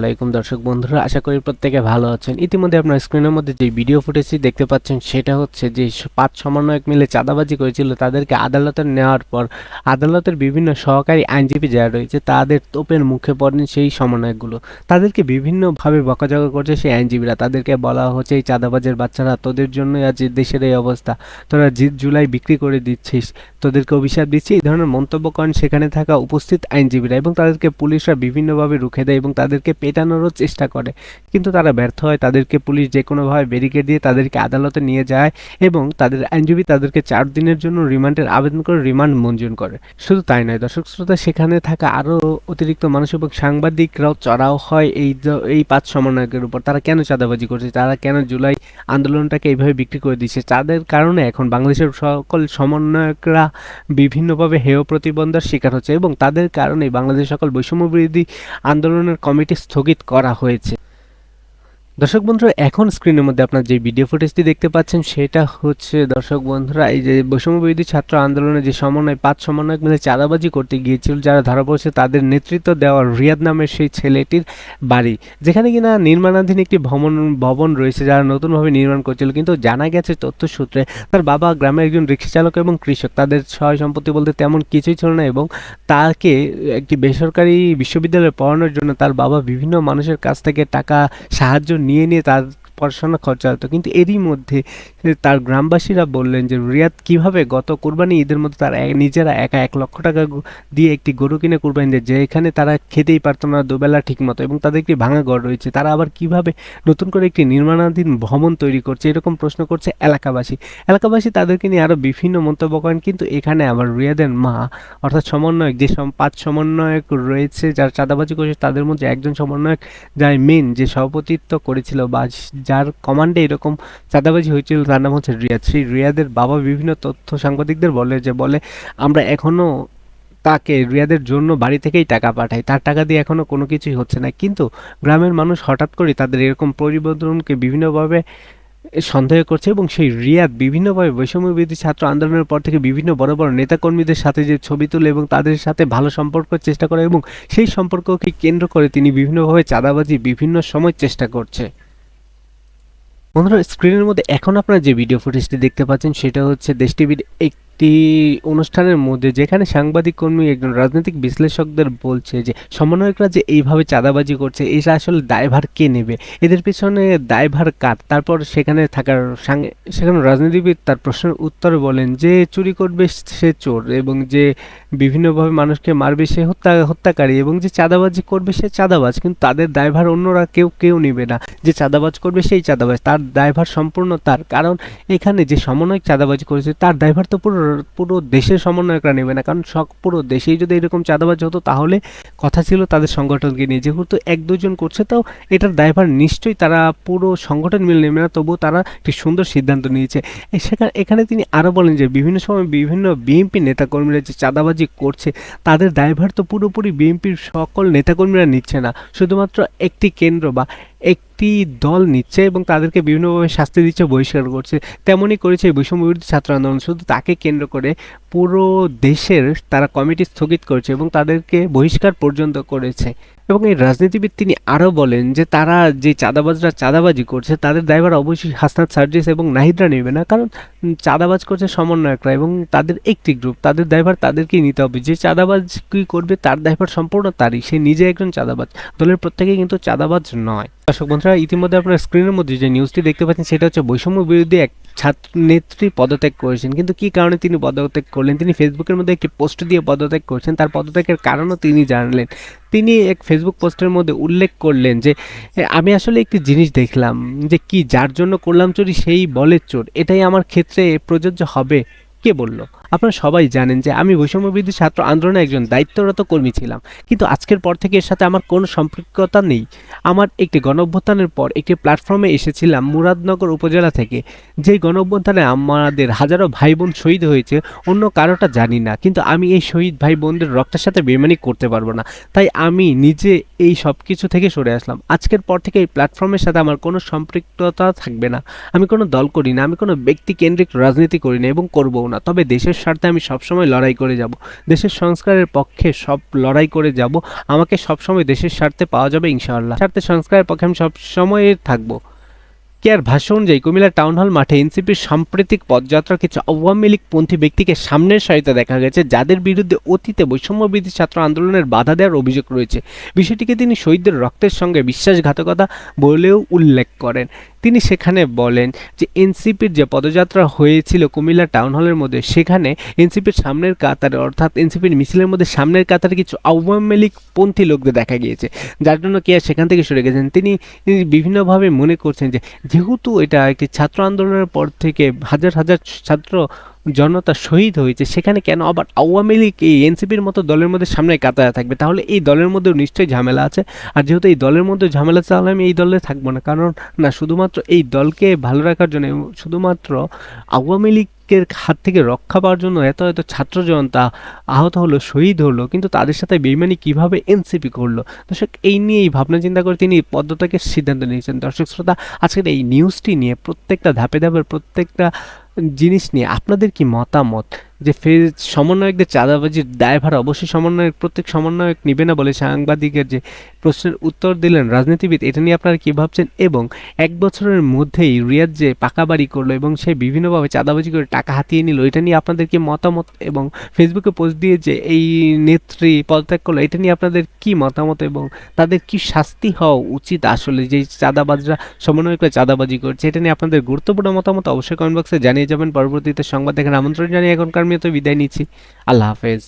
আলাইকুম দর্শক বন্ধুরা, আশা করি প্রত্যেকে ভালো আছেন। ইতিমধ্যে আপনার স্ক্রিনের মধ্যে যে ভিডিও ফুটেজটি দেখতে পাচ্ছেন, সেটা হচ্ছে যে পাঁচ সমন্বয়ক মিলে চাঁদাবাজি করেছিল, তাদেরকে আদালতে নেওয়ার পর আদালতের বিভিন্ন সহকারী আইনজীবী যারা রয়েছে, তাদের তোপের মুখে পড়েন সেই সমন্বয়কগুলো। তাদেরকে বিভিন্নভাবে বকাঝকা করছে সেই আইনজীবীরা। তাদেরকে বলা হচ্ছে, এই চাঁদাবাজের বাচ্চারা তোদের জন্যই আজ দেশের এই অবস্থা। তোরা জিত জুলাই বিক্রি করে দিচ্ছিস। তোদেরকে অভিশাপ দিচ্ছি। এই ধরনের মন্তব্য করেন সেখানে থাকা উপস্থিত আইনজীবীরা এবং তাদেরকে পুলিশরা বিভিন্নভাবে রুখে দেয় এবং তাদেরকে পেটানোরও চেষ্টা করে। কিন্তু তারা ব্যর্থ হয়, তাদেরকে পুলিশ যে কোনোভাবে ব্যারিকেড দিয়ে তাদেরকে আদালতে নিয়ে যায় এবং তাদের আইনজীবী তাদেরকে চার দিনের জন্য রিমান্ডের আবেদন করে রিমান্ড মঞ্জুর করে। শুধু তাই নয়, দর্শক শ্রোতা, সেখানে থাকা আরও অতিরিক্ত মানুষ এবং সাংবাদিকরাও চড়াও হয় এই এই পাঁচ সমন্বয়কের উপর। তারা কেন চাঁদাবাজি করছে? তারা কেন জুলাই আন্দোলনটাকে এইভাবে বিক্রি করে দিচ্ছে? তাদের কারণে এখন বাংলাদেশের সকল সমন্বয়করা বিভিন্নভাবে হেয় প্রতিবন্ধার শিকার হচ্ছে এবং তাদের কারণে বাংলাদেশ সকল বৈষম্য বিরোধী আন্দোলনের কমিটি স্থগিত করা হয়েছে। দর্শক বন্ধুরা, এখন স্ক্রিনের মধ্যে আপনার যে ভিডিও ফুটেজটি দেখতে পাচ্ছেন, সেটা হচ্ছে, দর্শক বন্ধুরা, এই যে বৈষম্য বিরোধী ছাত্র আন্দোলনে যে সমন্বয়, পাঁচ সমন্বয়ক মিলে চাঁদাবাজি করতে গিয়েছিল, যারা ধরা পড়েছে, তাদের নেতৃত্ব দেওয়া রিয়াদ নামের সেই ছেলেটির বাড়ি, যেখানে কিনা নির্মাণাধীন একটি ভবন ভবন রয়েছে, যারা নতুনভাবে নির্মাণ করছিল, কিন্তু জানা গেছে তথ্য সূত্রে তার বাবা গ্রামের একজন রিক্সা চালক এবং কৃষক, তাদের সহায় সম্পত্তি বলতে তেমন কিছুই ছিল না এবং তাকে একটি বেসরকারি বিশ্ববিদ্যালয়ে পড়ানোর জন্য তার বাবা বিভিন্ন মানুষের কাছ থেকে টাকা সাহায্য নিয়ে নিয়ে তার পড়াশোনা খরচা হতো। কিন্তু এরই মধ্যে তার গ্রামবাসীরা বললেন যে, রিয়াদ, কীভাবে গত কোরবানি ঈদের মধ্যে তারা নিজেরা একা এক লক্ষ টাকা দিয়ে একটি গরু কিনে কোরবানি দেয় যেখানে তারা খেতেই পারতো না, দুবেলা ঠিক মতো এবং তাদের একটি ভাঙা ঘর রয়েছে। তারা আবার কীভাবে নতুন করে একটি নির্মাণাধীন ভবন তৈরি করছে? এরকম প্রশ্ন করছে এলাকাবাসী। এলাকাবাসী তাদেরকে নিয়ে আরও বিভিন্ন মন্তব্য করেন, কিন্তু এখানে আবার রিয়াদের মা, অর্থাৎ সমন্বয়ক, যে পাঁচ সমন্বয়ক রয়েছে, যারা চাঁদাবাজি করেছে, তাদের মধ্যে একজন সমন্বয়ক যার মেন, যে সভাপতিত্ব করেছিল বা যার কমান্ডে এরকম চাঁদাবাজি হয়েছিল, তার নাম হচ্ছে রিয়াদ। সেই রিয়াদের বাবা বিভিন্ন তথ্য সাংবাদিকদের বলে যে, বলে, আমরা এখনও তাকে, রিয়াদের জন্য বাড়ি থেকেই টাকা পাঠাই। তার টাকা দিয়ে এখনও কোনো কিছুই হচ্ছে না। কিন্তু গ্রামের মানুষ হঠাৎ করে তাদের এরকম পরিবর্তনকে বিভিন্নভাবে সন্দেহ করছে এবং সেই রিয়াদ বিভিন্নভাবে বৈষম্য বিরোধী ছাত্র আন্দোলনের পর থেকে বিভিন্ন বড় বড় নেতাকর্মীদের সাথে যে ছবি তুলে এবং তাদের সাথে ভালো সম্পর্কের চেষ্টা করে এবং সেই সম্পর্ককে কেন্দ্র করে তিনি বিভিন্নভাবে চাঁদাবাজি বিভিন্ন সময় চেষ্টা করছে। বন্ধুরা স্ক্রিনের মধ্যে এখন আপনারা যে ভিডিও ফুটেজটি দেখতে পাচ্ছেন সেটা হচ্ছে দেশ টিভির একটি অনুষ্ঠানের মধ্যে যেখানে সাংবাদিক কর্মী একজন রাজনৈতিক বিশ্লেষকদের বলছে যে, সমন্বয়করা যে এইভাবে চাঁদাবাজি করছে এটা আসলে দায়ভার কে নেবে? এদের পেছনে দায়ভার কার? তারপর সেখানে থাকার সেখানে রাজনীতিবিদ তার প্রশ্নের উত্তরে বলেন যে, চুরি করবে সে চোর এবং যে বিভিন্নভাবে মানুষকে মারবে সে হত্যা, হত্যাকারী এবং যে চাঁদাবাজি করবে সে চাঁদাবাজ। কিন্তু তাদের দায়ভার অন্যরা কেউ কেউ নেবে না। যে চাঁদাবাজ করবে সেই চাঁদাবাজ। তার দায়ভার সম্পূর্ণ তার। কারণ এখানে যে সমন্বয়ক চাঁদাবাজি করেছে, তার দায়ভার তো পুরো পুরো দেশের সমন্বয়করা নেবে না। কারণ সব পুরো দেশেই যদি এরকম চাঁদাবাজ হতো, তাহলে কথা ছিল তাদের সংগঠনকে নিয়ে। যেহেতু এক দুজন করছে, তো এটার দায়ভার নিশ্চয়ই তারা পুরো সংগঠন মিলে নেবে না, তবুও তারা একটি সুন্দর সিদ্ধান্ত নিয়েছে। সেখানে, এখানে তিনি আরও বলেন যে, বিভিন্ন সময় বিভিন্ন বিএনপি নেতাকর্মীরা যে চাঁদাবাজি করছে, তাদের দায়ভার তো পুরোপুরি বিএনপির সকল নেতাকর্মীরা নিচ্ছে না। শুধুমাত্র একটি কেন্দ্র বা একটি দল নিচ্ছে এবং তাদেরকে বিভিন্নভাবে শাস্তি দিচ্ছে, বহিষ্কার করছে। তেমনই করেছে এই বৈষম্য বিরোধী ছাত্র আন্দোলন। শুধু তাকে কেন্দ্র করে পুরো দেশের তারা কমিটি স্থগিত করেছে এবং তাদেরকে বহিষ্কার পর্যন্ত করেছে। এবং এই রাজনীতিবিদ তিনি আরও বলেন যে তারা যে চাঁদাবাজরা চাঁদাবাজি করছে, তাদের দায়ভার অবশ্যই হাসনাত সার্জিস এবং নাহিদরা নেবে না। কারণ চাঁদাবাজ করছে সমন্বয়করা এবং তাদের একটি গ্রুপ তাদের দায়ভার তাদেরকেই নিতে হবে। যে চাঁদাবাজ কী করবে, তার দায়ভার সম্পূর্ণ তারই। সে নিজে একজন চাঁদাবাজ। দলের প্রত্যেকেই কিন্তু চাঁদাবাজ নয়। দর্শক বন্ধুরা, ইতিমধ্যে আপনার স্ক্রিনের মধ্যে যে নিউজটি দেখতে পাচ্ছেন, সেটা হচ্ছে বৈষম্য বিরোধী এক ছাত্র নেত্রী পদত্যাগ করেছেন। কিন্তু কি কারণে তিনি পদত্যাগ করলেন? তিনি ফেসবুকের মধ্যে একটি পোস্ট দিয়ে পদত্যাগ করছেন। তার পদত্যাগের কারণও তিনি জানলেন। তিনি এক ফেসবুক পোস্টের মধ্যে উল্লেখ করলেন যে আমি আসলে একটি জিনিস দেখলাম যে কি যার জন্য করলাম চুরি সেই বলের চোর। এটাই আমার ক্ষেত্রে প্রযোজ্য হবে। কে বলল? আপনারা সবাই জানেন যে আমি বৈষম্য বিরোধী ছাত্র আন্দোলনে একজন দায়িত্বরত কর্মী ছিলাম। কিন্তু আজকের পর থেকে এর সাথে আমার কোনো সম্পৃক্ততা নেই। আমার একটি গণঅভ্যুত্থানের পর একটি প্ল্যাটফর্মে এসেছিলাম মুরাদনগর উপজেলা থেকে। যেই গণঅভ্যুত্থানে আমাদের হাজারো ভাই বোন শহীদ হয়েছে, অন্য কারোটা জানি না। কিন্তু আমি এই শহীদ ভাই বোনদের রক্তের সাথে বেমানি করতে পারব না। তাই আমি নিজে এই সব কিছু থেকে সরে আসলাম। আজকের পর থেকে এই প্ল্যাটফর্মের সাথে আমার কোনো সম্পৃক্ততা থাকবে না। আমি কোনো দল করি না, আমি কোনো ব্যক্তি কেন্দ্রিক রাজনীতি করি না এবং করবও না। তবে দেশের স্বার্থে আমি সবসময় লড়াই করে যাব। দেশের সংস্কারের পক্ষে সব লড়াই করে যাব। আমাকে সবসময় দেশের স্বার্থে পাওয়া যাবে ইনশাআল্লাহ। স্বার্থে সংস্কারের পক্ষে আমি সবসময় থাকব। কে আর ভাষ্য অনুযায়ী কুমিল্লা টাউন হল মাঠে এনসিপির সাম্প্রতিক পদযাত্রা কিছু আওয়ামী লীগ পন্থী ব্যক্তিকে সামনের সারিতে দেখা গেছে, যাদের বিরুদ্ধে অতীতে বৈষম্যবিধি ছাত্র আন্দোলনের বাধা দেওয়ার অভিযোগ রয়েছে। বিষয়টিকে তিনি শহীদদের রক্তের সঙ্গে বিশ্বাসঘাতকতা বলেও উল্লেখ করেন। তিনি সেখানে বলেন যে, এনসিপির যে পদযাত্রা হয়েছিল কুমিল্লা টাউন হলের মধ্যে, সেখানে এনসিপির সামনের কাতারে, অর্থাৎ এনসিপির মিছিলের মধ্যে সামনের কাতারে কিছু আওয়ামী লীগ পন্থী লোকদের দেখা গিয়েছে। যার জন্য কে আর সেখান থেকে সরে গেছেন। তিনি বিভিন্নভাবে মনে করছেন যে যেহেতু এটা একটি ছাত্র আন্দোলনের পর থেকে হাজার হাজার ছাত্র জনতা শহীদ হয়েছে, সেখানে কেন আবার আওয়ামী লীগ এই এনসিপির মতো দলের মধ্যে সামনে কাতারে থাকবে? তাহলে এই দলের মধ্যেও নিশ্চয়ই ঝামেলা আছে। আর যেহেতু এই দলের মধ্যে ঝামেলা তাহলে আমি এই দলে থাকব না। কারণ না, শুধুমাত্র এই দলকে ভালো রাখার জন্য, শুধুমাত্র আওয়ামী লীগের হাত থেকে রক্ষা পাওয়ার জন্য এত এত ছাত্র জনতা আহত হলো, শহীদ হলো, কিন্তু তাদের সাথে বেইমানি কীভাবে এনসিপি করল? দর্শক, এই নিয়ে এই ভাবনা চিন্তা করে তিনি পদত্যাগের সিদ্ধান্ত নিয়েছেন। দর্শক শ্রোতা, আজকের এই নিউজটি নিয়ে প্রত্যেকটা ধাপে ধাপে, প্রত্যেকটা জিনিস নিয়ে আপনাদের কি মতামত? যে ফেজ সমন্বয়কদের চাঁদাবাজির দায়ভার অবশ্যই সমন্বয়ক, প্রত্যেক সমন্বয়ক নিবে না বলে সাংবাদিকের যে প্রশ্নের উত্তর দিলেন রাজনীতিবিদ, এটা নিয়ে আপনারা কী ভাবছেন? এবং এক বছরের মধ্যেই রিয়াদ যে পাকা বাড়ি করল এবং সে বিভিন্নভাবে চাঁদাবাজি করে টাকা হাতিয়ে নিল, এটা নিয়ে আপনাদের কি মতামত? এবং ফেসবুকে পোস্ট দিয়ে যে এই নেত্রী পদত্যাগ করল, এটা নিয়ে আপনাদের কি মতামত? এবং তাদের কি শাস্তি হওয়া উচিত আসলে? যে চাঁদাবাজরা, সমন্বয়করা চাঁদাবাজি করছে, এটা নিয়ে আপনাদের গুরুত্বপূর্ণ মতামত অবশ্যই কমেন্ট বক্সে জানিয়ে যাবেন। পরবর্তীতে সংবাদ দেখেন আমন্ত্রণ জানিয়ে এখনকার মতো বিদায় নিচ্ছি। আল্লাহ হাফেজ।